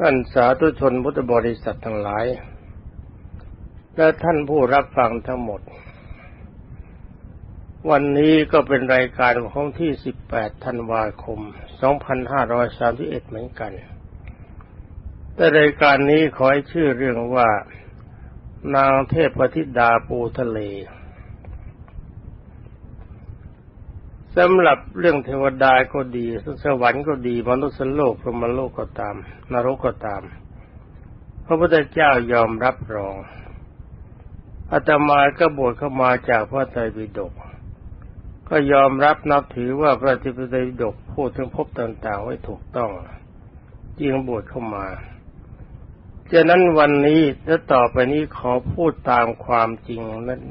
ท่านสาธุชนพุทธบริษัททั้งหลาย และท่านผู้รับฟังทั้งหมด วันนี้ก็เป็นรายการของที่ 18 ธันวาคม 2531 เหมือนกัน แต่รายการนี้ขอให้ชื่อเรื่องว่า นางเทพธิดาปูทะเล สำหรับเรื่องเทวดาก็ดีสวรรค์ก็ดีมนุษย์โลกพรหมโลกก็ตาม นรกก็ตาม พระพุทธเจ้ายอมรับรองอาตมาก็บวชเข้ามาจากพระไตรปิฎกก็ยอมรับนับถือว่าพระไตรปิฎกพูดถึงภพต่างๆไว้ถูกต้องจึงบวชเข้ามาฉะนั้นวันนี้และต่อไปนี้ขอพูดตามความจริง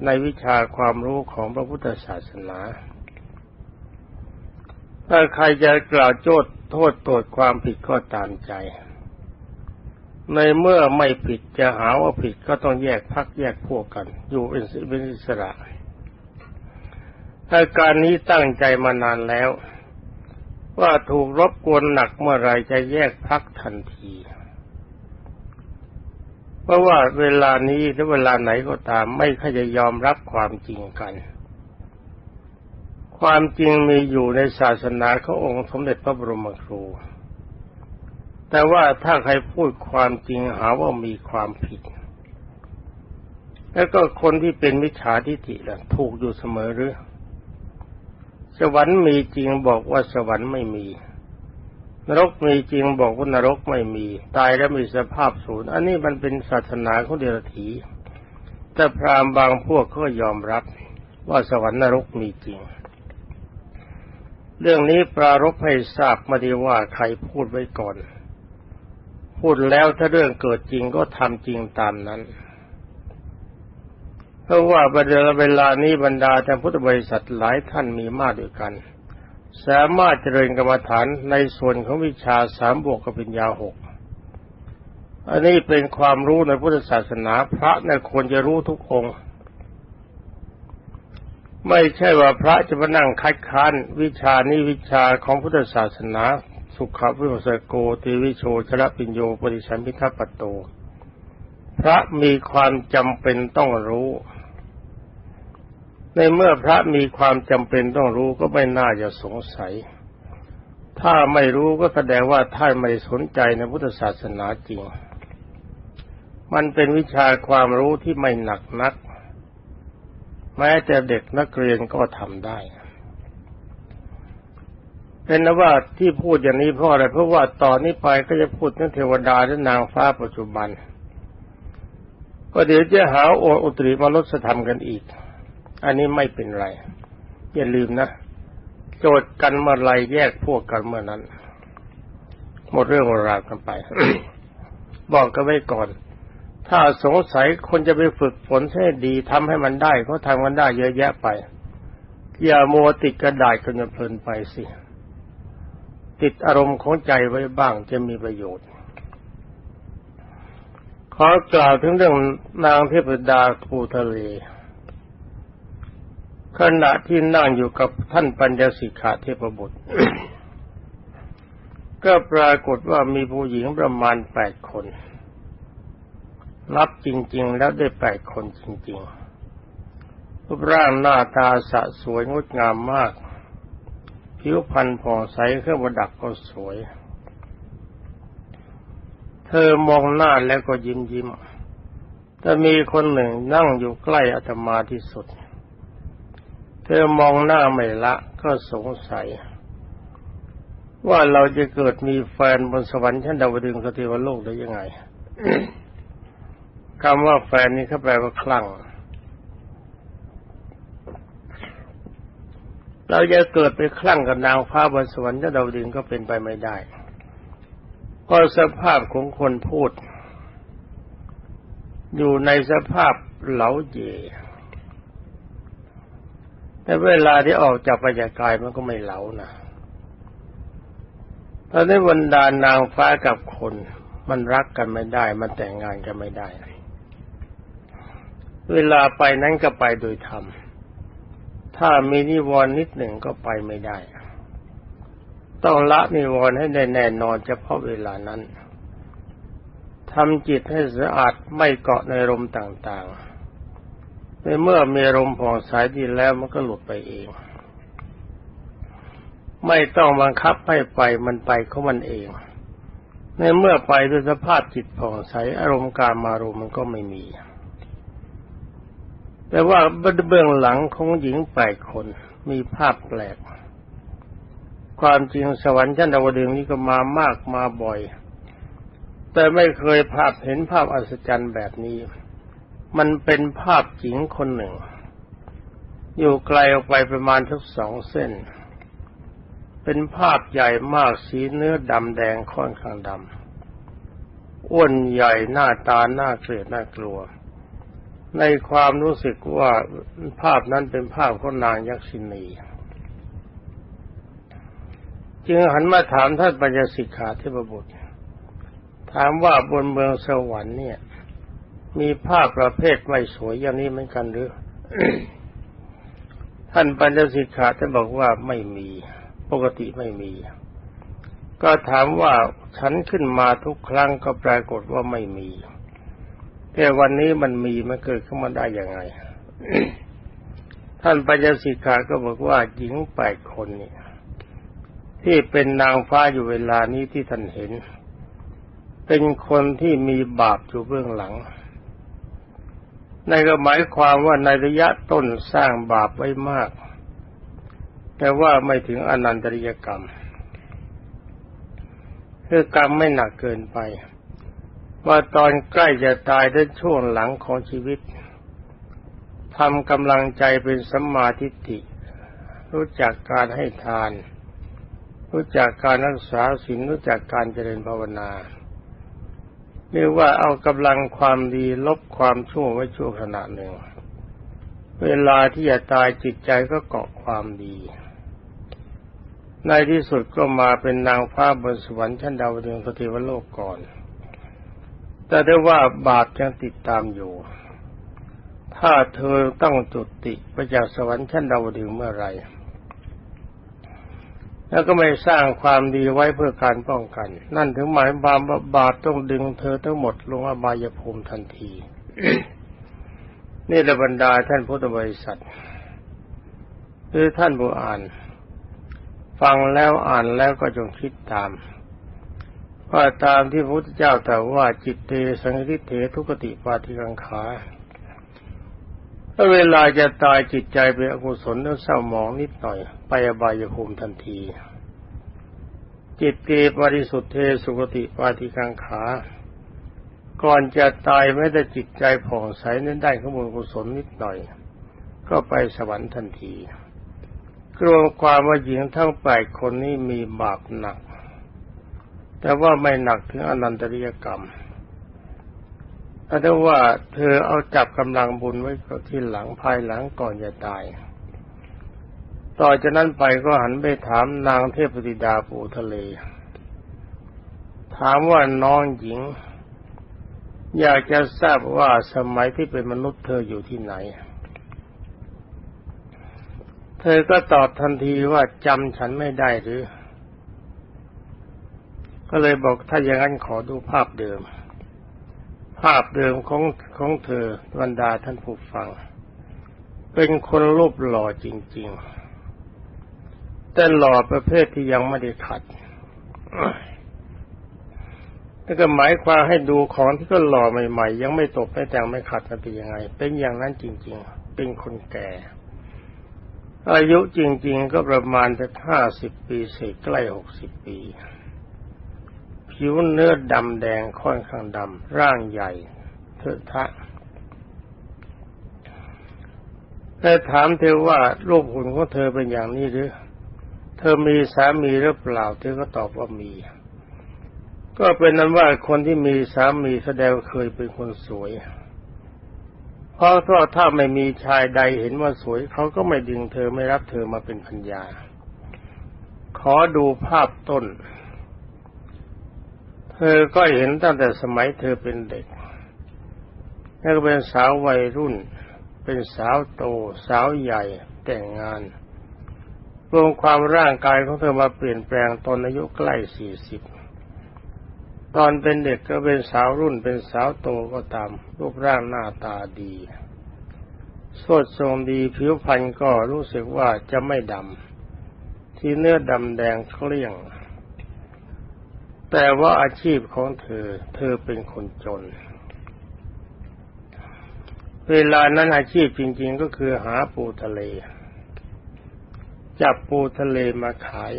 ในวิชาความรู้ของพระพุทธศาสนา ถ้าใครจะกล่าวโจทย์โทษโทษความผิดก็ตามใจ ในเมื่อไม่ผิดจะหาว่าผิดก็ต้องแยกพักแยกพวกกัน อยู่เป็นอิสระอาการนี้ตั้งใจมานานแล้ว ว่าถูกรบกวนหนักเมื่อไรจะแยกพักทันที เพราะว่าเวลานี้หรือเวลาไหนก็ตามไม่ค่อยจะยอมรับความจริงกัน ความจริงมีอยู่ในศาสนาขององค์สมเด็จพระบรมครู แต่ว่าถ้าใครพูดความจริงหาว่ามีความผิด แล้วก็คนที่เป็นมิจฉาทิฏฐิล่ะ ถูกอยู่เสมอหรือ สวรรค์มีจริงบอกว่าสวรรค์ไม่มี นรกมีจริงบอกว่านรกไม่มี ตายแล้วมีสภาพศูนย์ อันนี้มันเป็นศาสนาของเดรัจฉีแต่พราหมณ์บางพวกก็ยอมรับว่าสวรรค์นรกมีจริง เรื่องนี้ปรารบให้ทราบมาดีว่าใครพูดไว้ก่อน พูดแล้วถ้าเรื่องเกิดจริงก็ทำจริงตามนั้น เพราะว่าประเดี๋ยวเวลานี้บรรดาท่านพุทธบริษัทหลายท่านมีมากด้วยกัน สามารถเจริญกรรมฐานในส่วนของวิชาสามบวกกับปัญญาหกอันนี้เป็นความรู้ในพุทธศาสนาพระนี่ยควรจะรู้ทุกองค์ ไม่ใช่ว่าพระจะมานั่งคัดค้านวิชานี้วิชาของพุทธศาสนา สุขวิปัสสโกติวิโชชระปิญโยปริสัมพิทัปโต พระมีความจำเป็นต้องรู้ ในเมื่อพระมีความจำเป็นต้องรู้ก็ไม่น่าจะสงสัย ถ้าไม่รู้ก็แสดงว่าท่านไม่สนใจในพุทธศาสนาจริง มันเป็นวิชาความรู้ที่ไม่หนักนัก แม้แต่เด็กนักเรียนก็ทำได้ เป็นนว่าที่พูดอย่างนี้เพราะอะไรเพราะว่าตอนนี้ไปก็จะพูดถึงเทวดาและนางฟ้าปัจจุบัน ก็เดี๋ยวจะหาโออุตริมาลดธรรมกันอีก อันนี้ไม่เป็นไร อย่าลืมนะ โจทย์กันเมื่อไรแยกพวกกันเมื่อนั้น หมดเรื่องราวกันไป บอกกันไว้ก่อน ถ้าสงสัยคนจะไปฝึกฝนให้ดีทำให้มันได้เขาทำมันได้เยอะแยะไป อย่ามัวติดกระดาษกันเพลินไปสิ ติดอารมณ์ของใจไว้บ้างจะมีประโยชน์ ขอกล่าวถึงเรื่องนางเทพดาภูทะเล ขณะที่นั่งอยู่กับท่านปัญญสิกขาเทพบุตร ก็ปรากฏว่ามีผู้หญิงประมาณแปดคน รับจริง ๆ แล้วได้แปดคนจริงๆรูปร่างหน้าตาสะสวยงดงามมาก ผิวพรรณผ่องใสเครื่องประดับก็สวย เธอมองหน้าแล้วก็ยิ้มยิ้มแต่มีคนหนึ่งนั่งอยู่ใกล้อาตมาที่สุด เธอมองหน้าไม่ละก็สงสัย ว่าเราจะเกิดมีแฟนบนสวรรค์ชั้นดาวดึงสเทวโลกได้ยังไง คำว่าแฟนนี่เขาแปลว่าคลั่ง เราจะเกิดไปคลั่งกับนางฟ้าบนสวรรค์ถ้าเราดึงก็เป็นไปไม่ได้ ก็สภาพของคนพูด อยู่ในสภาพเหลาเยแต่เวลาที่ออกจากปัญญากายมันก็ไม่เหลานะตอนนี้บรรดานางฟ้ากับคน มันรักกันไม่ได้ มันแต่งงานกันไม่ได้ เวลาไปนั้นก็ไปโดยธรรม ถ้ามีนิวรณ์นิดหนึ่งก็ไปไม่ได้ ต้องละนิวรณ์ให้ได้แน่นอนเฉพาะเวลานั้นทำจิตให้สะอาดไม่เกาะในลมต่างๆในเมื่อมีลมผ่องใสดีแล้วมันก็หลุดไปเอง ไม่ต้องบังคับให้ไปมันไปของมันเอง ในเมื่อไปด้วยสภาพจิตผ่องใสอารมณ์การมารมมันก็ไม่มี แต่ว่าเบื้องหลังของหญิงแปลกคนมีภาพแปลก ความจริงสวรรค์ชั้นดาวดึงนี้ก็มามากมาบ่อย แต่ไม่เคยภาพเห็นภาพอัศจรรย์แบบนี้ มันเป็นภาพหญิงคนหนึ่ง อยู่ไกลออกไปประมาณทักสองเส้น เป็นภาพใหญ่มากสีเนื้อดำแดงค่อนข้างดำอ้วนใหญ่หน้าตาหน้าเกลียดน่ากลัว ในความรู้สึกว่าภาพนั้นเป็นภาพของนางยักษินี จึงหันมาถามท่านปัญญสิกขาเทพบุตร ถามว่าบนเมืองสวรรค์เนี่ย มีภาพประเภทไม่สวยอย่างนี้เหมือนกันหรือท่านปัญญสิกขาท่านบอกว่าไม่มี ปกติไม่มี ก็ถามว่าฉันขึ้นมาทุกครั้งก็ปรากฏว่าไม่มี แต่วันนี้มันมีมันเกิดขึ้นมาได้ยังไง ท่านปัญญสิกขาก็บอกว่าหญิงแปดคนเนี่ยที่เป็นนางฟ้าอยู่เวลานี้ที่ท่านเห็น เป็นคนที่มีบาปอยู่เบื้องหลังในก็หมายความว่าในระยะต้นสร้างบาปไว้มาก แต่ว่าไม่ถึงอนันตริยกรรม คือกรรมไม่หนักเกินไป ว่าตอนใกล้จะตายด้ช่วงหลังของชีวิตทำกำลังใจเป็นสัมมาทิฏฐิ รู้จักการให้ทาน รู้จักการรักษาศีลรู้จักการเจริญภาวนาเรียกว่าเอากำลังความดีลบความชั่วไว้ชั่วขณะหนึ่ง เวลาที่จะตายจิตใจก็เกาะความดี ในที่สุดก็มาเป็นนางฟ้าบนสวรรค์ชั้นดาวดึงสติวโลกก่อน แต่ได้ว่าบาปยังติดตามอยู่ ถ้าเธอต้องจุติไปจากสวรรค์ชั้นดาวดึงเมื่อไร แล้วก็ไม่สร้างความดีไว้เพื่อการป้องกัน นั่นถึงหมายบามว่าบาปต้องดึงเธอทั้งหมดลงอบายภูมิทันที นี่ระบรรดาท่านพุทธบริษัทคือท่านผู้อ่าน ฟังแล้วอ่านแล้วก็จงคิดตาม ว่าตามที่พระพุทธเจ้าตรัสว่าจิตเตสังคิเถทุกติปาทิกังขาถ้าเวลาจะตายจิตใจเป็นอกุศลแล้วเศร้าหมองนิดหน่อย ไปอบายภูมิทันที จิตเกบริสุทธิ์เทสุกติปาติกังขา ก่อนจะตายไม่ได้จิตใจผ่องใสนั้นได้ข้อมูลกุศลนิดหน่อย ก็ไปสวรรค์ทันทีกรวมความว่าหญิงทั้งแปดคนนี้มีบาปหนัก แต่ว่าไม่หนักถึงอนันตริยกรรมแต่ว่าเธอเอาจับกำลังบุญไว้ที่หลังภายหลังก่อนจะตาย ต่อจากนั้นไปก็หันไปถามนางเทพธิดาปูทะเล ถามว่าน้องหญิง อยากจะทราบว่าสมัยที่เป็นมนุษย์เธออยู่ที่ไหน เธอก็ตอบทันทีว่าจำฉันไม่ได้หรือ ก็เลยบอกถ้าอย่างนั้นขอดูภาพเดิม ภาพเดิมของของเธอบรรดาท่านผู้ฟัง เป็นคนรูปหล่อจริง ๆ แต่หล่อประเภทที่ยังไม่ได้ขัดนั่นก็หมายความให้ดูของที่ก็หล่อใหม่ๆ ยังไม่ตกไม่แต่งไม่ขัดมันเป็นยังไง เป็นอย่างนั้นจริง ๆ เป็นคนแก่ อายุจริง ๆ ก็ประมาณจะห้าสิบปีเศษใกล้หกสิบปี ผิวเนื้อดำแดงค่อนข้างดำร่างใหญ่เทอะทะแต่ถามเธอว่ารูปหุ่นของเธอเป็นอย่างนี้หรือ เธอมีสามีหรือเปล่า เธอก็ตอบว่ามี ก็เป็นนั้นว่าคนที่มีสามีแสดงเคยเป็นคนสวย เพราะถ้าไม่มีชายใดเห็นว่าสวย เขาก็ไม่ดึงเธอไม่รับเธอมาเป็นพัญญา ขอดูภาพต้น เธอก็เห็นตั้งแต่สมัยเธอเป็นเด็ก แล้วก็เป็นสาววัยรุ่น เป็นสาวโต สาวใหญ่แต่งงานรวมความร่างกายของเธอมาเปลี่ยนแปลงตอนอายุใกล้สี่สิบตอนเป็นเด็กก็เป็นสาวรุ่น เป็นสาวโตก็ตาม รูปร่างหน้าตาดี สดทรงดีผิวพรรณก็รู้สึกว่าจะไม่ดำ ที่เนื้อดำแดงเคลี่ยง แต่ว่าอาชีพของเธอ เธอเป็นคนจน เวลานั้นอาชีพจริง ๆ ก็คือหาปูทะเล จับปูทะเลมาขาย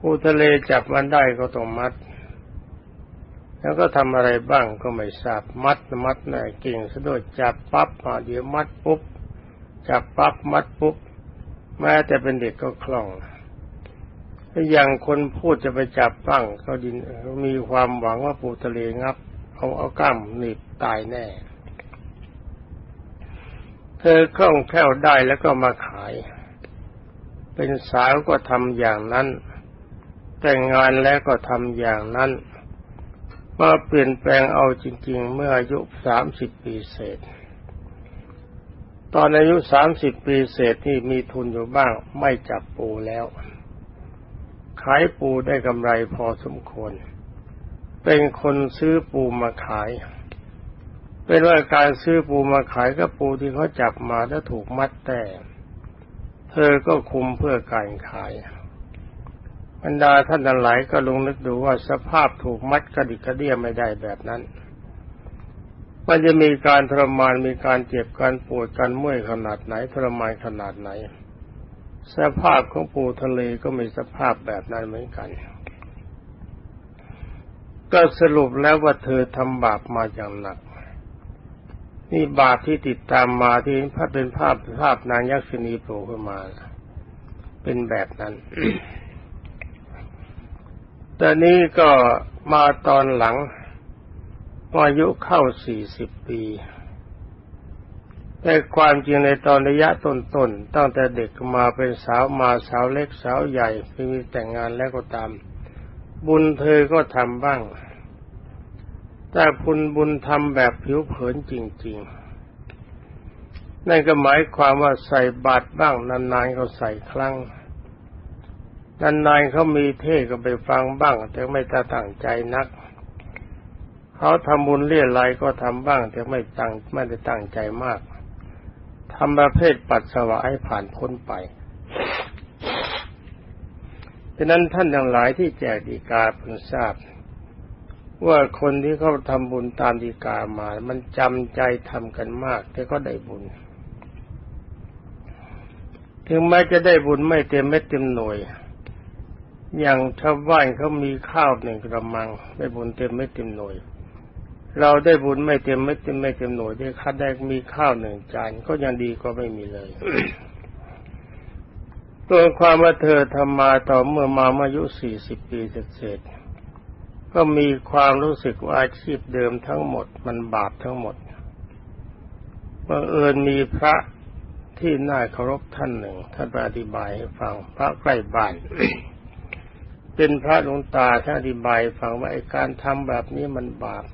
ปูทะเลจับมันได้ก็ต้องมัด แล้วก็ทำอะไรบ้างก็ไม่ทราบมัดมัดน่ะเก่งซะด้วยจับปั๊บมาเดี๋ยวมัดปุ๊บจับปั๊บมัดปุ๊บแม้แต่เป็นเด็กก็คล่อง อย่างคนพูดจะไปจับปั้งเขาดินมีความหวังว่าปูทะเลงับ เอาเอาก้ามหนีบตายแน่ เธอคล่องแคล่วได้แล้วก็มาขาย เป็นสาวก็ทำอย่างนั้น แต่งงานแล้วก็ทำอย่างนั้นมาเปลี่ยนแปลงเอาจริง ๆ เมื่ออายุสามสิบปีเศษ ตอนอายุสามสิบปีเศษที่มีทุนอยู่บ้างไม่จับปูแล้ว ขายปูได้กำไรพอสมควร เป็นคนซื้อปูมาขาย เป็นว่าการซื้อปูมาขายก็ปูที่เขาจับมาแล้วถูกมัดแต่ เธอก็คุมเพื่อการขายบรรดาท่านหลายก็ลงนึกดูว่าสภาพถูกมัดกระดิกกระเดี้ยไม่ได้แบบนั้น มันจะมีการทรมานมีการเจ็บการปวดการเมื่อยขนาดไหนทรมานขนาดไหน สภาพของปูทะเลก็มีสภาพแบบนั้นเหมือนกัน ก็สรุปแล้วว่าเธอทำบาปมาอย่างหนัก นี่บาปที่ติดตามมาที่ภาพเป็นภาพภาพนางยักษินีโผล่ขึ้นมา เป็นแบบนั้น แต่นี้ก็มาตอนหลังอายุเข้าสี่สิบปี แต่ความจริงในตอนระยะต้นๆตั้งแต่เด็กมาเป็นสาวมาสาวเล็กสาวใหญ่มีแต่งงานแล้วก็ตาม บุญเธอก็ทำบ้าง แต่พุนบุญทำแบบผิวเผินจริง ๆ นั่นก็หมายความว่าใส่บาตรบ้างนานๆก็ใส่ครั้งนานๆเขามีเทศก็ไปฟังบ้าง แต่ไม่ตั้งใจนัก เขาทำบุญเรียไรก็ทำบ้าง แต่ไม่ตั้งไม่ได้ตั้งใจมาก ทำประเภทปัสสาวะให้ผ่านพ้นไปฉะนั้นท่านทั้งหลายที่แจกดีกาเพิ่งทราบ ว่าคนที่เขาทำบุญตามดีกามา มันจำใจทำกันมาก แต่ก็ได้บุญ ถึงแม้จะได้บุญไม่เต็มเม็ดเต็มหน่วย อย่างชาวบ้านเขามีข้าวหนึ่งกระมัง ได้บุญเต็มไม่เต็มหน่วย เราได้บุญไม่เต็มไม่เต็มไม่เต็มหน่วยได้คัดได้มีข้าวหนึ่งจานก็ยังดีก็ไม่มีเลยตัวความว่าเธอทำมาต่อเมื่อมาอายุสี่สิบปีเศษก็มีความรู้สึกว่าอาชีพเดิมทั้งหมด มันบาปทั้งหมดบังเอิญมีพระที่น่าเคารพท่านหนึ่ง ท่านอธิบายให้ฟังพระใกล้บ้านเป็นพระหลวงตาท่านอธิบายฟังว่าไอ้การทำแบบนี้มันบาป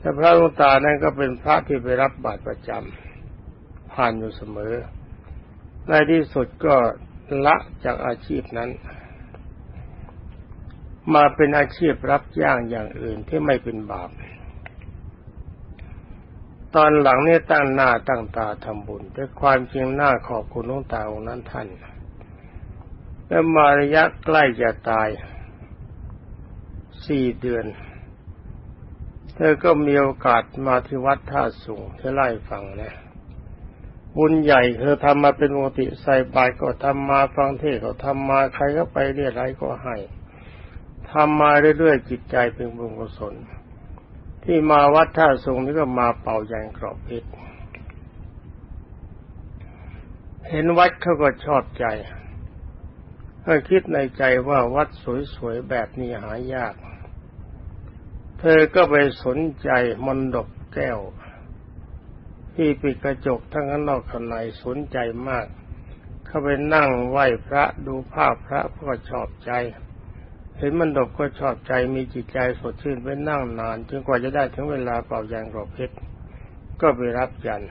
แต่พระหลวงตานั้นก็เป็นพระที่ไปรับบาตรประจำผ่านอยู่เสมอ ในที่สุดก็ละจากอาชีพนั้น มาเป็นอาชีพรับจ้างอย่างอื่นที่ไม่เป็นบาป ตอนหลังนี่ตั้งหน้าตั้งตาทำบุญแต่ความจริงหน้าขอบคุณหลวงตาองค์นั้นท่าน แล้วมาระยะใกล้จะตายสี่เดือน เธอก็มีโอกาสมาที่วัดท่าสูงเธอไล่ฟังนะบุญใหญ่เธอทำมาเป็นปกติใส่บาตรก็ทำมาฟังเทศก็ทำมาใครก็ไปเรียอะไรก็ให้ทำมาเรื่อยๆจิตใจเป็นบุญกุศลที่มาวัดท่าสูงนี่ก็มาเป่ายันกรอบเพชรเห็นวัดเขาก็ชอบใจก็คิดในใจว่าวัดสวยๆแบบนี้หายาก เธอก็ไปสนใจมนดกแก้ว ที่ปิดกระจกทั้งข้างนอกข้างในสนใจมาก เข้าไปนั่งไหว้พระดูภาพพระก็ชอบใจ เห็นมันดกก็ชอบใจมีจิตใจสดชื่นไปนั่งนานจนกว่าจะได้ถึงเวลาเป่ายางกรอบเพชรก็ไปรับยัน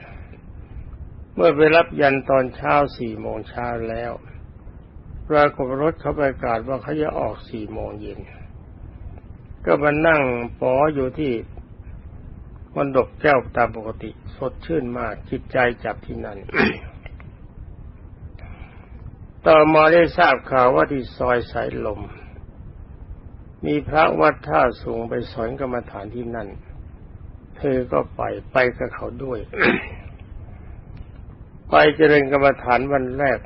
เมื่อไปรับยันตอนเช้าสี่โมงเช้าแล้วปรากฏรถเขาประกาศว่าเขาจะออกสี่โมงเย็น ก็มานั่งปออยู่ที่มันดกแก้วตามปกติ สดชื่นมากจิตใจจับที่นั่น ต่อมาได้ทราบข่าวว่าที่ซอยสายลม มีพระวัดท่าสูงไปสอนกรรมฐานที่นั่น เธอก็ไปไปกับเขาด้วย ไปเจริญกรรมฐานวันแรก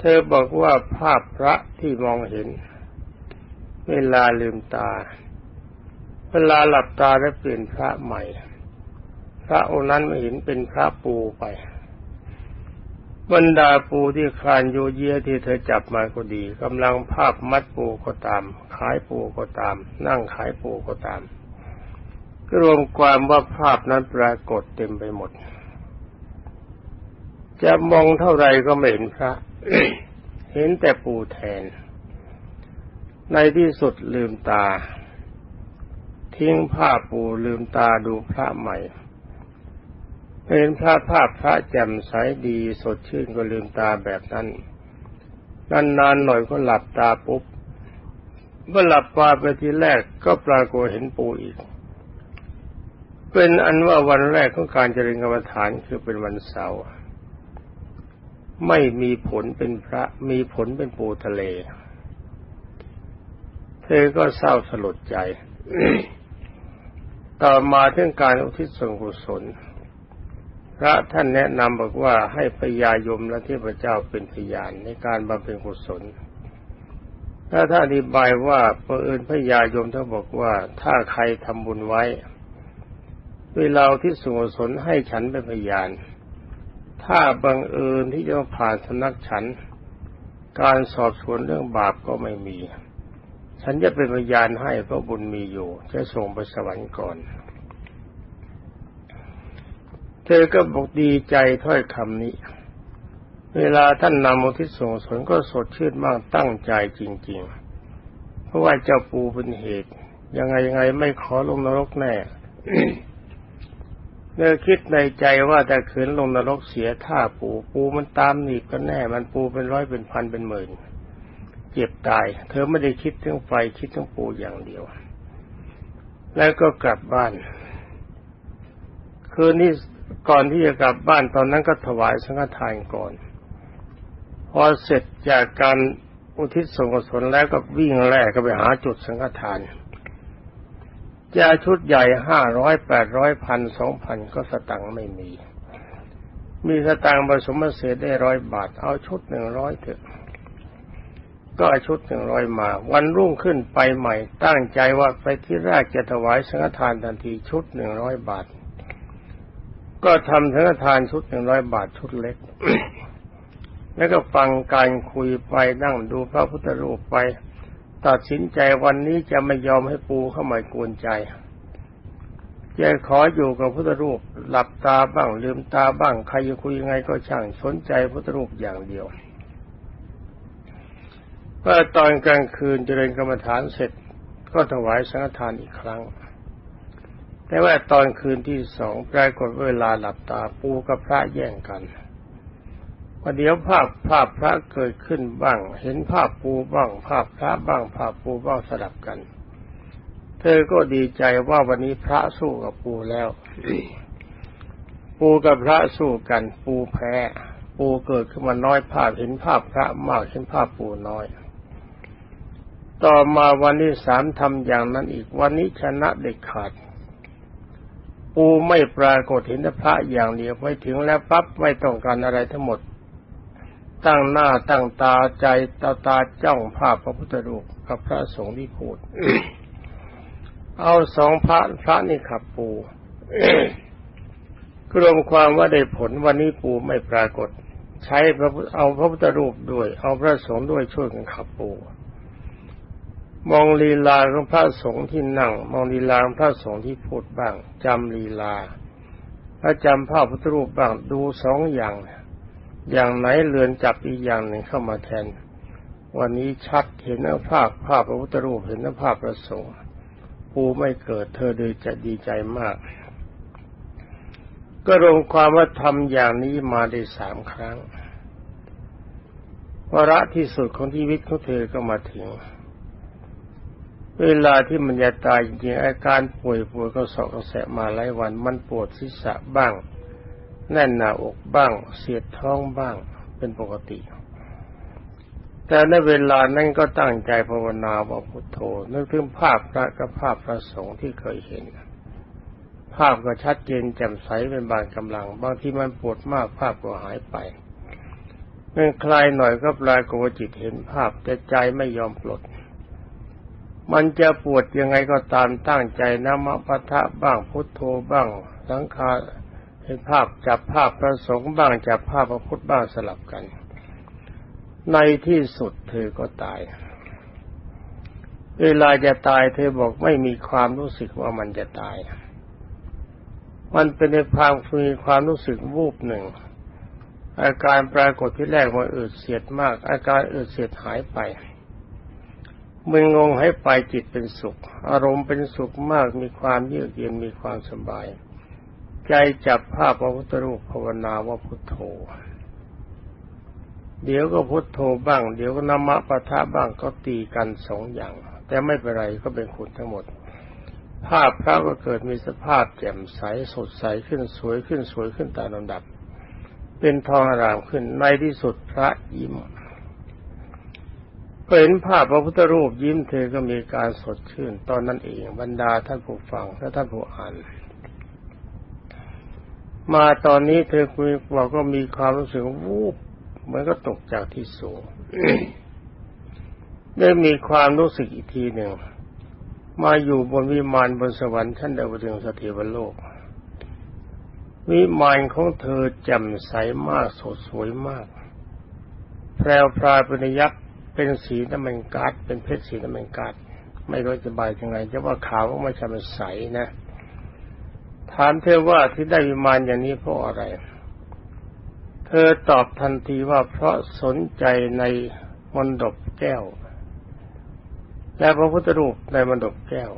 เธอบอกว่าภาพพระที่มองเห็น เวลาลืมตา เวลาหลับตาแล้วเปลี่ยนพระใหม่ พระองค์นั้นไม่เห็นเป็นพระปูไป บรรดาปูที่คลานโยเยที่เธอจับมาก็ดีกำลังภาพมัดปูก็ตาม ขายปูก็ตาม นั่งขายปูก็ตามก็รวมความว่าภาพนั้นปรากฏเต็มไปหมด จะมองเท่าไรก็ไม่เห็นพระ เห็นแต่ปูแทน ในที่สุดลืมตา ทิ้งผ้าปูลืมตาดูพระใหม่เห็นพระภาพพระแจ่มใสดีสดชื่นก็ลืมตาแบบนั้นนานๆหน่อยก็หลับตาปุ๊บเมื่อหลับตาไปทีแรกก็ปรากฏเห็นปูอีก เป็นอันว่าวันแรกของการเจริญกรรมฐานคือเป็นวันเสาร์ไม่มีผลเป็นพระมีผลเป็นปูทะเล เธอก็เศร้าสลดใจ ต่อมาเรื่องการอุทิศส่วนกุศล พระท่านแนะนำบอกว่าให้พญายมและเทพเจ้าเป็นพยานในการบำเพ็ญกุศลถ้าท่านอธิบายว่าประเอิญพญายมท่านบอกว่าถ้าใครทำบุญไว้ เวลาที่ส่วนกุศลให้ฉันเป็นพยาน ถ้าบังเอิญที่จะผ่านสนักฉัน การสอบสวนเรื่องบาปก็ไม่มี ฉันจะเป็นพยานให้เพราะบุญมีอยู่ จะส่งไปสวรรค์ก่อน เธอก็บอกดีใจถ้อยคำนี้ เวลาท่านนำอุทิศส่งสนก็สดชื่นมากตั้งใจจริง ๆ เพราะว่าเจ้าปูเป็นเหตุ ยังไงยังไงไม่ขอลงนรกแน่เมื่อคิดในใจว่าแต่ขืนลงนรกเสียท่าปูปูมันตามหนีก็แน่ มันปูเป็นร้อยเป็นพันเป็นหมื่น เจ็บตาย เธอไม่ได้คิดถึงไฟคิดถึงปูอย่างเดียว แล้วก็กลับบ้าน คืนนี้ก่อนที่จะกลับบ้านตอนนั้นก็ถวายสังฆทานก่อน พอเสร็จจากการอุทิศส่วนกุศลแล้วก็วิ่งแล่ก็ไปหาจุดสังฆทานจะชุดใหญ่ห้าร้อยแปดร้อยพันสองพันก็สตังค์ไม่มี มีสตังค์ผสมเศษได้ร้อยบาท เอาชุดหนึ่งร้อยเถอะ ก็ชุดหนึ่งร้อยมา วันรุ่งขึ้นไปใหม่ ตั้งใจว่าไปที่แรกจะถวายสังฆทานทันทีชุดหนึ่งร้อยบาท ก็ทำสังฆทานชุดหนึ่งร้อยบาทชุดเล็ก แล้วก็ฟังการคุยไปนั่งดูพระพุทธรูปไป ตัดสินใจวันนี้จะไม่ยอมให้ปูเข้ามากวนใจจะขออยู่กับพุทธรูป หลับตาบ้างลืมตาบ้าง ใครจะคุยยังไงก็ช่างสนใจพุทธรูปอย่างเดียว เมื่อตอนกลางคืนเจริญกรรมฐานเสร็จก็ถวายสังฆทานอีกครั้ง แต่ว่าตอนคืนที่สองปรากฏเวลาหลับตาปูกับพระแย่งกันว่าเดี๋ยวภาพภาพพระเกิดขึ้นบ้าง เห็นภาพปูบ้าง ภาพพระบ้าง ภาพปูบ้างสลับกัน เธอก็ดีใจว่าวันนี้พระสู้กับปูแล้ว ปูกับพระสู้กัน ปูแพ้ ปูเกิดขึ้นมาน้อยภาพเห็นภาพพระมากเห็นภาพปูน้อย ต่อมาวันที่สามทำอย่างนั้นอีกวันนี้ชนะเด็กขาด ปูไม่ปรากฏเห็นพระอย่างเดียวไปถึงแล้วปั๊บไม่ต้องการอะไรทั้งหมด ตั้งหน้าตั้งตาใจตาตาจ้องภาพพระพุทธรูปกับพระสงฆ์ที่พูด เอาสองพระพระนี่ขับปูกรวมความว่าได้ผลวันนี้ปูไม่ปรากฏ ใช้พระเอาพระพุทธรูปด้วย เอาพระสงฆ์ด้วยช่วยกันขับปู มองลีลาของพระสงฆ์ที่นั่ง มองลีลาของพระสงฆ์ที่พูดบ้างจำลีลาพระจำภาพพุทธรูปบ้างดูสองอย่าง อย่างไหนเรือนจับอีกอย่างหนึ่งเข้ามาแทน วันนี้ชัดเห็นภาพภาพพระพุทธรูปเห็นภาพประสงค์ปูไม่เกิดเธอโดยจะดีใจมาก ก็รวมความว่าทำอย่างนี้มาได้สามครั้งวาระที่สุดของชีวิตของเธอก็มาถึง เวลาที่มันจะตายจริงๆอาการป่วยป่วยก็สอกกระแสมาหลายวัน มันปวดศีรษะบ้าง แน่นหน้าอกบ้าง เสียดท้องบ้างเป็นปกติ แต่ในเวลานั้นก็ตั้งใจภาวนาว่าพุทโธนึกถึงภาพพระกับภาพพระสงฆ์ที่เคยเห็น ภาพก็ชัดเจนแจ่มใสเป็นบางกำลัง บางที่มันปวดมากภาพก็หายไปเมื่อคลายหน่อยก็ปลายกวจิตเห็นภาพแต่ใจไม่ยอมปลด มันจะปวดยังไงก็ตามตั้งใจนะมะพะทะบ้างพุทโธบ้างสังขารเห็นภาพจับภาพพระสงฆ์บ้างจับภาพพระพุทธบ้างสลับกัน ในที่สุดเธอก็ตาย เวลาจะตายเธอบอกไม่มีความรู้สึกว่ามันจะตาย มันเป็นในความมีความรู้สึกวูบหนึ่ง อาการปรากฏที่แรกมันอืดเสียดมาก อาการอืดเสียดหายไป มึนงงให้ไปจิตเป็นสุข อารมณ์เป็นสุขมากมีความเยือกเย็นมีความสบาย ใจจับภาพพระพุทธรูปภาวนาว่าพุทโธ เดี๋ยวก็พุทโธบ้าง เดี๋ยวก็นามะปะทะบ้างก็ตีกันสองอย่าง แต่ไม่เป็นไรก็เป็นคุณทั้งหมด ภาพพระก็เกิดมีสภาพแจ่มใสสดใสขึ้นสวยขึ้นสวยขึ้นตามลำดับ เป็นทองอารามขึ้นในที่สุดพระยิ้ม เห็นภาพพระพุทธรูปยิ้มเธอก็มีการสดชื่น ตอนนั้นเองบรรดาท่านผู้ฟังและท่านผู้อ่าน มาตอนนี้เธอคุยบอกก็มีความรู้สึกวูบเหมือนก็ตกจากที่สูงได้มีความรู้สึกอีกทีหนึ่ง มาอยู่บนวิมานบนสวรรค์ชั้นดาวดึงสถิวโลก วิมานของเธอแจ่มใสมากสดสวยมาก แพรวพรายเป็นยักษ์ เป็นสีน้ำมันกาดเป็นเพชรสีน้ำมันกาดไม่รู้จะบายยังไงจะว่าขาวก็ไม่ใช่มันใสนะ ถามเธอว่าที่ได้วิมานอย่างนี้เพราะอะไร เธอตอบทันทีว่าเพราะสนใจในมนดบแก้ว และพระพุทธรูปในมนดบแก้ว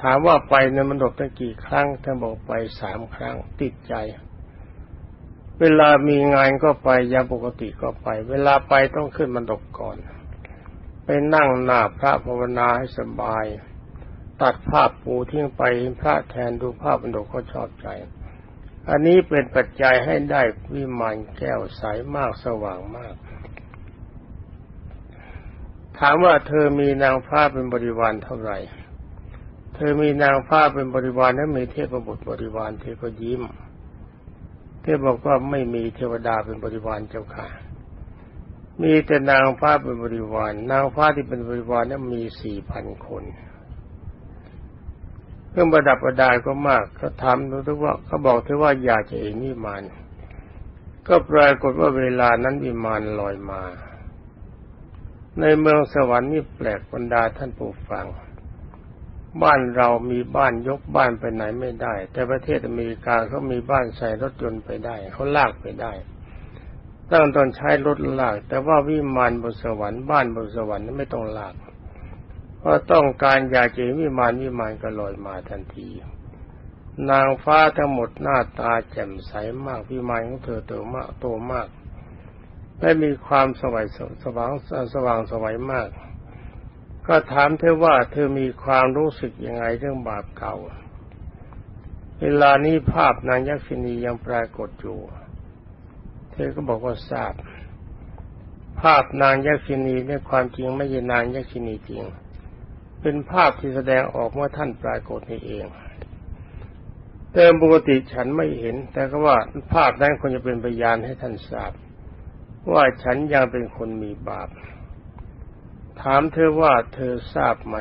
ถามว่าไปในมันดกตั้งกี่ครั้งท่านบอกไปสามครั้งติดใจ เวลามีงานก็ไปยามปกติก็ไป เวลาไปต้องขึ้นมันดกก่อน ไปนั่งหน้าพระภาวนาให้สบาย ตัดภาพปูทิ้งไปพระแทนดูภาพมันดกก็ชอบใจ อันนี้เป็นปัจจัยให้ได้วิมานแก้วใสมากสว่างมาก ถามว่าเธอมีนางฟ้าเป็นบริวารเท่าไหร่เธอมีนางฟ้าเป็นบริวารและมีเทพบุตรบริวารเธอก็ยิ้ม เธอบอกว่าไม่มีเทวดาเป็นบริวารเจ้าค่ะ มีแต่นางฟ้าเป็นบริวาร นางฟ้าที่เป็นบริวารนั้นมีสี่พันคน เครื่องประดับประดาก็มากเขาทำรู้ว่าเขาบอกเธอว่าอยากจะเห็นวิมาน ก็ปรากฏว่าเวลานั้นวิมานลอยมา ในเมืองสวรรค์นี่แปลกบรรดาท่านผู้ฟัง บ้านเรามีบ้านยกบ้านไปไหนไม่ได้ แต่ประเทศอเมริกาเขามีบ้านใส่รถยนต์ไปได้เขาลากไปได้ ตั้งตอนใช้รถลาก แต่ว่าวิมานบนสวรรค์บ้านบนสวรรค์ไม่ต้องลากเพราะต้องการอยากจะวิมานวิมานก็ลอยมาทันที นางฟ้าทั้งหมดหน้าตาแจ่มใสมากวิมานของเธอโตมากโตมากและมีความสว่างสว่างสว่างสวัยมาก ก็ถามเธอว่าเธอมีความรู้สึกยังไงเรื่องบาปเก่า เวลานี้ภาพนางยักษินียังปรากฏอยู่ เธอก็บอกว่าทราบ ภาพนางยักษินีในความจริงไม่ใช่นางยักษินีจริง เป็นภาพที่แสดงออกเมื่อท่านปรากฏนี่เองแต่ปกติฉันไม่เห็น แต่ก็ว่าภาพนั้นควรจะเป็นพยานให้ท่านทราบ ว่าฉันยังเป็นคนมีบาป ถามเธอว่าเธอทราบไหม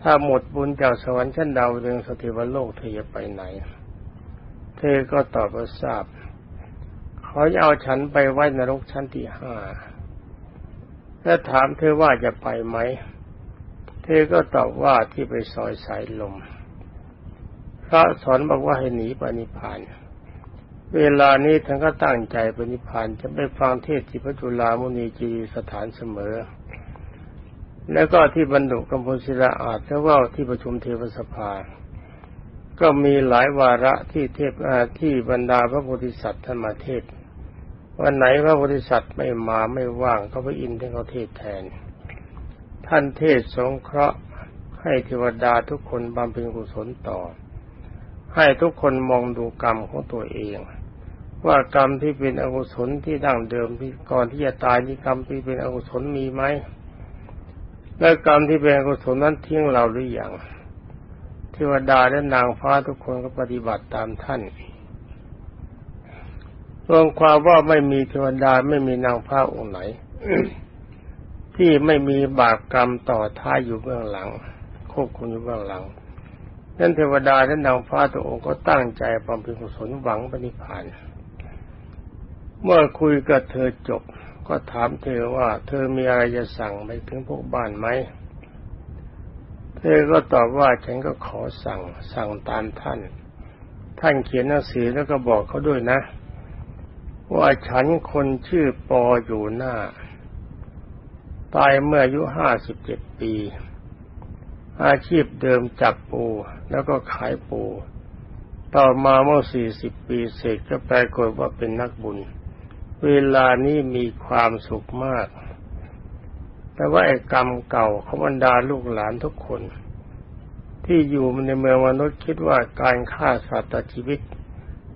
ถ้าหมดบุญจากสวรรค์ชั้นดาวเรืองสถิวโลกเธอจะไปไหน เธอก็ตอบว่าทราบขอเอาฉันไปไว้นรกชั้นที่ห้าและถามเธอว่าจะไปไหม เธอก็ตอบว่าที่ไปซอยสายลม พระสอนบอกว่าให้หนีปนิพานเวลานี้ท่านก็ตั้งใจปนิพพานจะไปฟังเทศที่พระจุลามุนีจีสถานเสมอ แล้วก็ที่บรรดุกัมพูชิลาอาจจะว่าที่ประชุมเทวสภา ก็มีหลายวาระที่เทพที่บรรดาพระโพธิสัตว์ท่านมาเทศ วันไหนพระโพธิสัตว์ไม่มาไม่ว่างก็พระอินทร์ท่านเขาเทศแทน ท่านเทศสงเคราะห์ให้เทวดาทุกคนบำเพ็ญกุศลต่อ ให้ทุกคนมองดูกรรมของตัวเอง ว่ากรรมที่เป็นอกุศลที่ดั้งเดิมที่ก่อนที่จะตายนี่กรรมที่เป็นอกุศลมีไหม และกรรมที่เป็นกุศลนั้นทิ้งเราหรืออยังเทวดาและนางฟ้าทุกคนก็ปฏิบัติตามท่านรวมความว่าไม่มีเทวดาไม่มีนางฟ้าองค์ไหน ที่ไม่มีบาปกรรมต่อท้ายอยู่เบื้องหลังควบคุมอยู่เบื้องหลังนั้นเทวดาและนางฟ้าตัวองค์ก็ตั้งใจบำเพ็ญกุศลหวังปณิพานเมื่อคุยกับเธอจบ ก็ถามเธอว่า เธอมีอะไรจะสั่งไปถึงพวกบ้านไหม เธอก็ตอบว่าฉันก็ขอสั่งสั่งตามท่าน ท่านเขียนหนังสือแล้วก็บอกเขาด้วยนะ ว่าฉันคนชื่อปออยู่หน้า ตายเมื่ออายุห้าสิบเจ็ดปี อาชีพเดิมจับปูแล้วก็ขายปูต่อมาเมื่อสี่สิบปีเสร็จก็ปรากฏว่าเป็นนักบุญ เวลานี้มีความสุขมาก แต่ว่าไอ้กรรมเก่าของบรรดาลูกหลานทุกคน ที่อยู่ในเมืองมนุษย์คิดว่าการฆ่าสัตว์ตัดชีวิต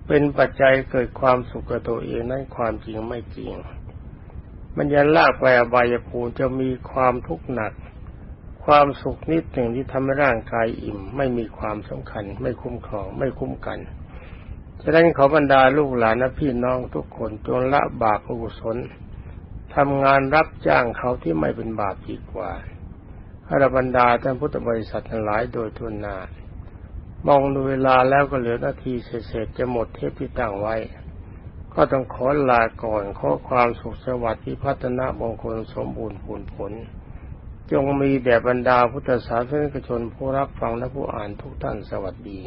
เป็นปัจจัยเกิดความสุขกับตัวเองนั้นความจริงไม่จริง มันจะลากไปอบายภูมิจะมีความทุกข์หนัก ความสุขนิดหนึ่งที่ทำให้ร่างกายอิ่ม ไม่มีความสำคัญ ไม่คุ้มครองไม่คุ้มกัน ฉะนั้นขอบรรดาลูกหลานและพี่น้องทุกคนจงละบาปอกุศลทำงานรับจ้างเขาที่ไม่เป็นบาปดีกว่าให้บรรดาท่านพุทธบริษัททั้งหลายโดยทุนนามองดูเวลาแล้วก็เหลือนาทีเศษจะหมดเทปที่ตั้งไว้ ก็ต้องขอลาก่อนขอความสุขสวัสดิ์ที่พัฒนามงคลสมบูรณ์ผลผล จงมีแด่บรรดาพุทธศาสนิกชนผู้รับฟังและผู้อ่านทุกท่านสวัสดี